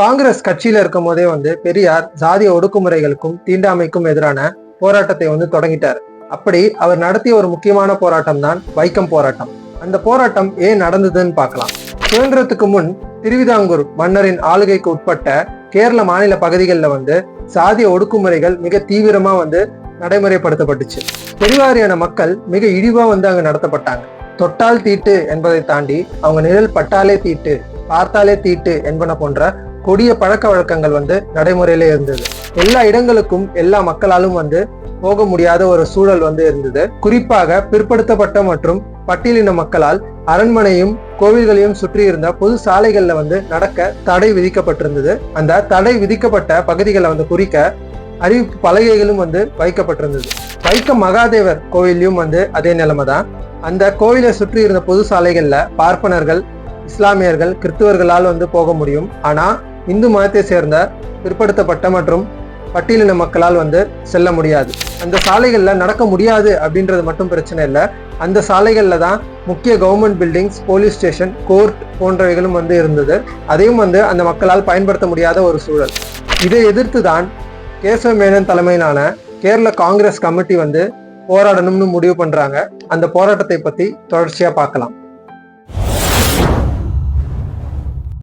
காங்கிரஸ் கட்சியில இருக்கும் போதே வந்து பெரியார் ஜாதிய ஒடுக்குமுறைகளுக்கும் தீண்டாமைக்கும் எதிரான போராட்டத்தை வந்து தொடங்கிட்டார். அப்படி அவர் நடத்திய ஒரு முக்கியமான போராட்டம் தான் வைக்கம் போராட்டம். அந்த போராட்டம் ஏன் நடந்ததுன்னு பார்க்கலாம். சுதந்திரத்துக்கு முன் திருவிதாங்கூர் மன்னரின் ஆளுகைக்கு உட்பட்ட கேரள மாநில பகுதிகளில் வந்து சாதிய ஒடுக்குமுறைகள் மிக தீவிரமா வந்து நடைமுறைப்படுத்தப்பட்டுச்சு. பெருவாரியான மக்கள் மிக இழிவா வந்து அங்க நடத்தப்பட்டாங்க. தொட்டால் தீட்டு என்பதை தாண்டி அவங்க நிழல் பட்டாலே தீட்டு பார்த்தாலே தீட்டு என்பன போன்ற கொடிய பழக்க வழக்கங்கள் வந்து நடைமுறையில இருந்தது. எல்லா இடங்களுக்கும் எல்லா மக்களாலும் வந்து போக முடியாத ஒரு சூழல் வந்து இருந்தது. குறிப்பாக பிற்படுத்தப்பட்ட மற்றும் பட்டியலின மக்களால் அரண்மனையும் கோவில்களையும் சுற்றி இருந்த பொது சாலைகள்ல வந்து நடக்க தடை விதிக்கப்பட்டிருந்தது. அந்த தடை விதிக்கப்பட்ட பகுதிகளை வந்து குறிக்க அறிவிப்பு பலகைகளும் வந்து வைக்கப்பட்டிருந்தது. வைக்க மகாதேவர் கோவிலையும் வந்து அதே நிலைமை தான் அந்த கோவிலை சுற்றி இருந்த பொது சாலைகள்ல பார்ப்பனர்கள் இஸ்லாமியர்கள் கிறிஸ்துவர்களால் வந்து போக முடியும். ஆனா இந்து மதத்தை சேர்ந்த பிற்படுத்தப்பட்ட மற்றும் பட்டியலின மக்களால் வந்து செல்ல முடியாது. அந்த சாலைகளில் நடக்க முடியாது அப்படின்றது மட்டும் பிரச்சனை இல்லை. அந்த சாலைகளில் தான் முக்கிய government buildings police station court போன்றவைகளும் வந்து இருந்தது. அதையும் வந்து அந்த மக்களால் பயன்படுத்த முடியாத ஒரு சூழல். இதை எதிர்த்து தான் கேசவ மேனன் தலைமையிலான கேரள காங்கிரஸ் கமிட்டி வந்து போராடணும்னு முடிவு பண்ணுறாங்க அந்த போராட்டத்தை பற்றி தொடர்ச்சியாக பார்க்கலாம்.